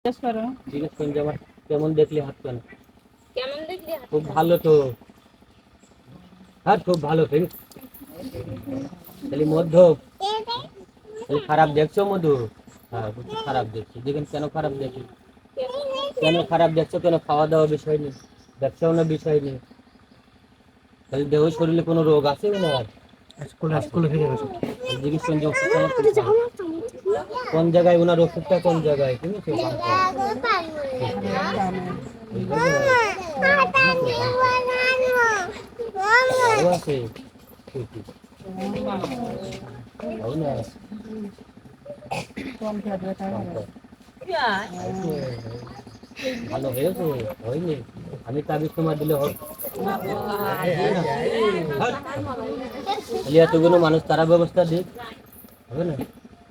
জিজ্ঞেস করো জিজ্ঞেস করেন যে আমার কেমন দেখলি হাত কেন কেমন দেখলি খুব ভালো তো। হ্যাঁ খুব ভালো তাহলে মধ্য তাহলে খারাপ দেখছ মধু? হ্যাঁ খারাপ দেখছি। দেখেন কেন খারাপ দেখি? কেন খারাপ দেখছ কেন খাওয়া দাওয়া বিষয় নেই? ব্যবসাও না বিষয় নেই। তাহলে দেহ শরীরে কোনো রোগ আছে না? স্কুলে স্কুলে ফিরে গেছে। জিজ্ঞেস করেন যে ওষুধটা আমার কি খায়? কোন জায়গায় ওনার ওষুধটা কোন জায়গায়? ঠিক আছে ওই জায়গায় ভালো আছে, ঠিকই। হয় না কম থাকবে তাহলে ভালো হয়েছে, হয়নি। আমি তাবিজ তোমার দিলে হোক তাহলে এতগুলো মানুষ তারা ব্যবস্থা দিক, হবে না?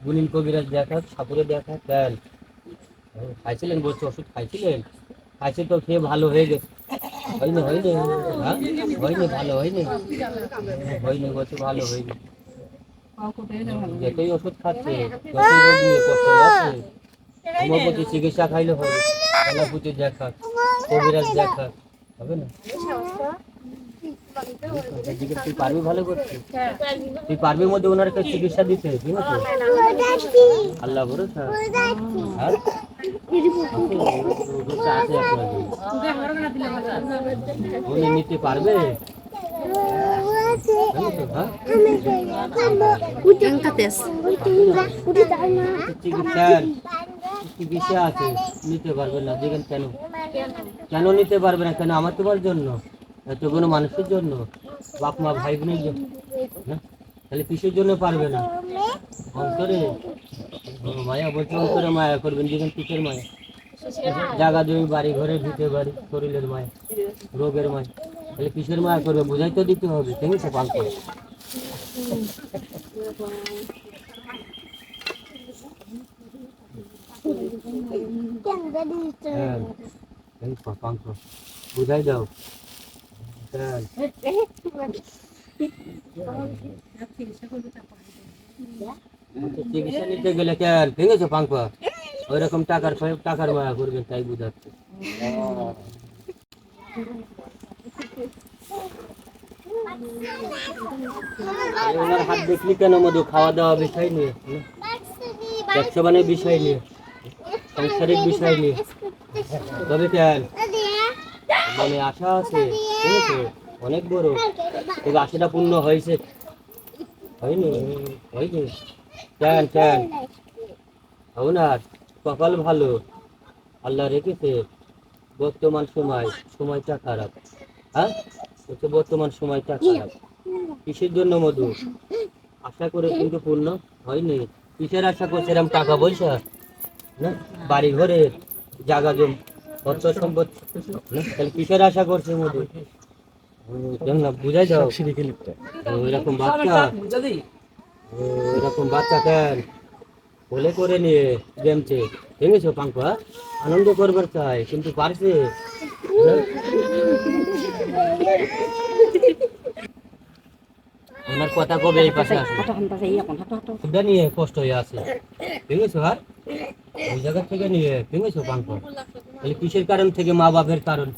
গুলিন কবিরাজ দেখাক, সাপুরে দেখাক, দেন। খাইছিলেন বলছে, ওষুধ খাইছিলেন? খাইছে তো খেয়ে ভালো হয়ে গেছে। হয়নি হয়নি হ্যাঁ? হয়নি, ভালো হয়নি? হয়নি বলছে, ভালো হয়নি। যতই ওষুধ খাচ্ছে, যতই হোমিওপ্যাথি চিকিৎসা খাইলে হবে দেখা কবিরাজ দেখা হবে না? তুই পারবি ভালো করতে? তুই পারবি মধ্যে ওনার একটা চিকিৎসা দিতে ঠিক আছে আল্লাহ ভরসা? হ্যাঁ? আছে আপনার উনি নিতে পারবে? হ্যাঁ? চিকিৎসা আছে। নিতে পারবে না দেখেন কেন? কেন নিতে পারবে না? কেন? আমার তোমার জন্য। এত কোনো মানুষের জন্য? বাপ মা ভাই বোনের জন্য? তাহলে কিসের জন্য পারবে না? অন্তরে? মায়া বলছে অন্তরে মায়া করবেন দেখেন কিসের মায়া? জায়গা জমি বাড়ি ঘরে ঢুকে বাড়ি শরীরের মায়া রোগের মায়া। তাহলে কিসের মায়া করবে? বোঝাই তো দিতে হবে ঠিক আছে পাল করে। হ্যাঁ। তো, বুঝাই দাও। হ্যাঁ চিকিৎসা নিতে গেলে কেন ঠিক আছে পাঙ্কা ওই রকম টাকার টাকার মায়া করবেন, তাই বুঝাচ্ছে। কেন, মধু? খাওয়া দাওয়া বিষয় নিয়ে বিষয় নিয়ে, সাংসারিক বিষয় নিয়ে। তবে কেন মনে আশা আছে অনেক বড়। তবে আশাটা পূর্ণ হয়েছে। হয়নি হয়নি। কেন কেন ওনার কপাল ভালো। আল্লাহ রেখেছে। বর্তমান সময় সময়টা খারাপ। হ্যাঁ? বলছে বর্তমান সময়টা খারাপ। কিসের জন্য মধু? আশা করে কিন্তু পূর্ণ হয়নি। কিসের আশা করছে? এরকম টাকা পয়সা না? বাড়ি ঘরে জায়গা জম অর্থ সম্পদ। তাহলে কিসের আশা করছে হুম, না বুঝাই সিঁড়িকে লিখতে এরকম বাচ্চা। ও, এরকম বাচ্চা কেন? বলে করে নিয়ে গেমছে। ভেঙেছো পাঙ্কা আনন্দ করবার চাই কিন্তু পারছে? হ্যাঁ? ওনার কথা কবে এই পাশে আসবে? খুদা নিয়ে কষ্ট হয়ে আছে। ভেঙেছো আর ওই জায়গা থেকে নিয়ে ভেঙেছো পাঙ্কা। তাহলে কিসের কারণ থেকে মা বাপের কারণ?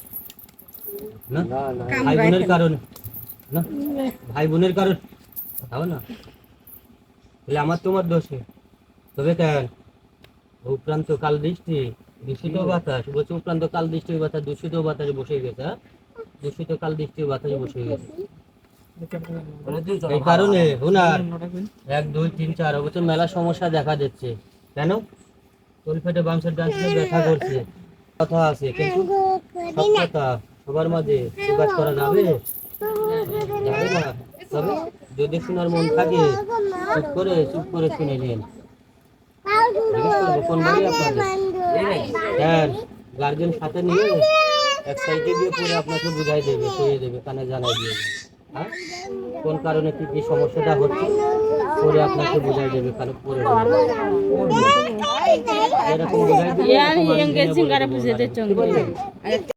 না? ভাই বোনের কারণ? না? ভাই বোনের কারণ? তাও না? তাহলে আমার তোমার দোষে তবে কেন? উপরান্ত কাল দৃষ্টি দূষিত বাতাস। বলছে উপরান্ত কাল দৃষ্টি বাতাস দূষিত বাতাসে বসে গেছে হ্যাঁ? দূষিত কাল দৃষ্টির বাতাসে বসে গেছে। এই কারণে ওনার এক দুই তিন চার বছর মেলা সমস্যা দেখা দিচ্ছে। কেন? তোল ফেটে বাংশের ডান্স ব্যথা করছে। কথা আছে কিন্তু সব কথা সবার মাঝে প্রকাশ করা যাবে। যাবে না? তবে যদি শোনার মন থাকে চুপ করে চুপ করে শুনে নিন। কোন বাড়ি আপনাদের? গার্জেন সাথে নিয়ে এক সাইডে দিয়ে পুরো আপনাকে বুঝাই দেবে কইয়ে দেবে কানে জানাই দিয়ে দেবে। কোন কারণে কি কি সমস্যাটা হচ্ছে? পরে আপনাকে বোঝাই দেবে কারণ পরে এরকম বোঝাই